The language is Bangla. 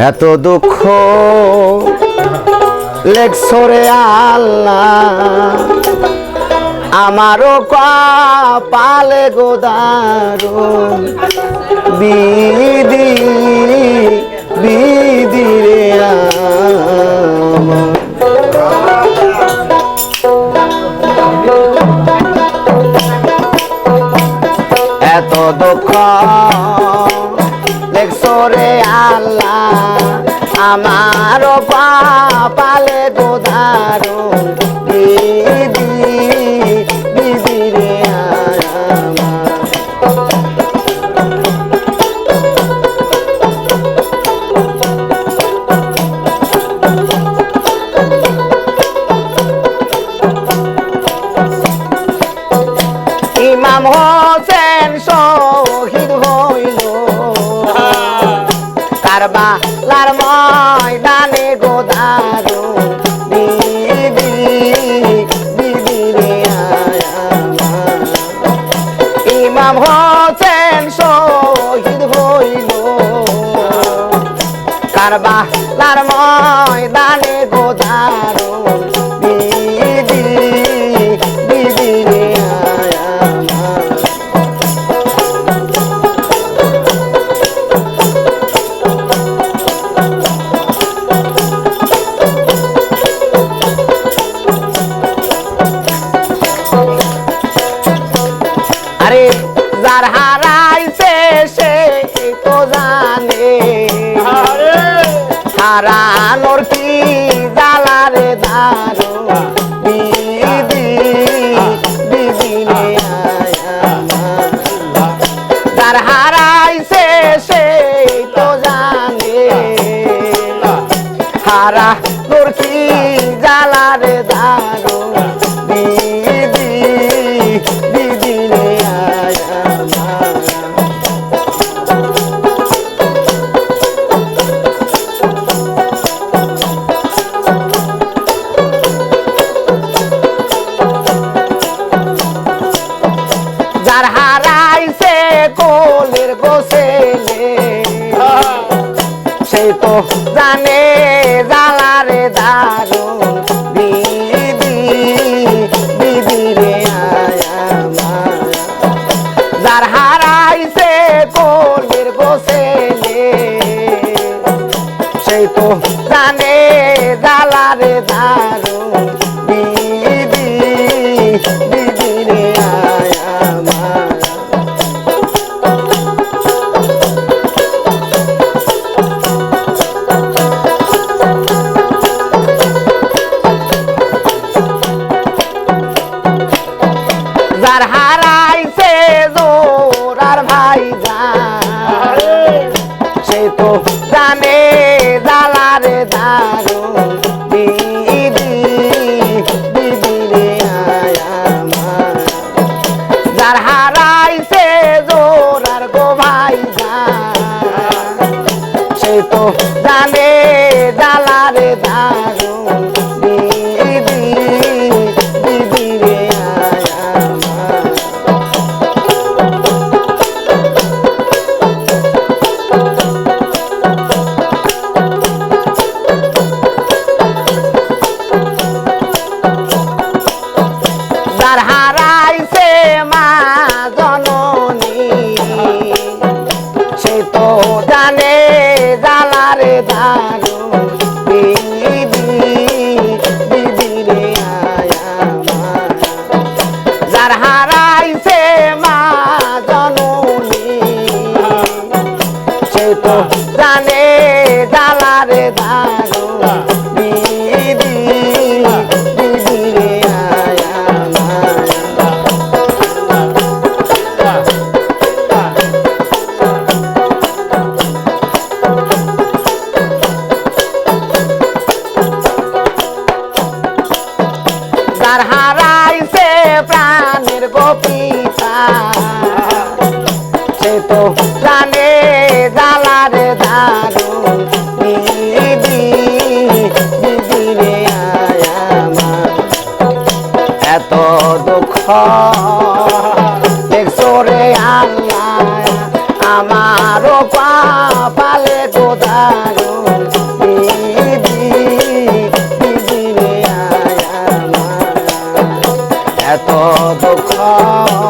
এত দুঃখ লেখসরে আল্লাহ। আমারও পালে গোদার বিদি বিদি রে আমার আমার পালে গোধারো দিদি দিদি রে ইমাম হোসেন শহীদ শহীদ হইল। কারবা লার ময়দানে গোদারো দিদি দিদি হারানোর কি গোসেলে সেই তো জানে জালারে দারু দিদি দিদি রে যার হারাইছে কোলের গোসেলে সেই তো জানে জালারে দারু দিদি তো জানে তো জানে জালারে দারু দিদি দিদি রে যার হারাইছে প্রাণের গোপিতা দুঃখ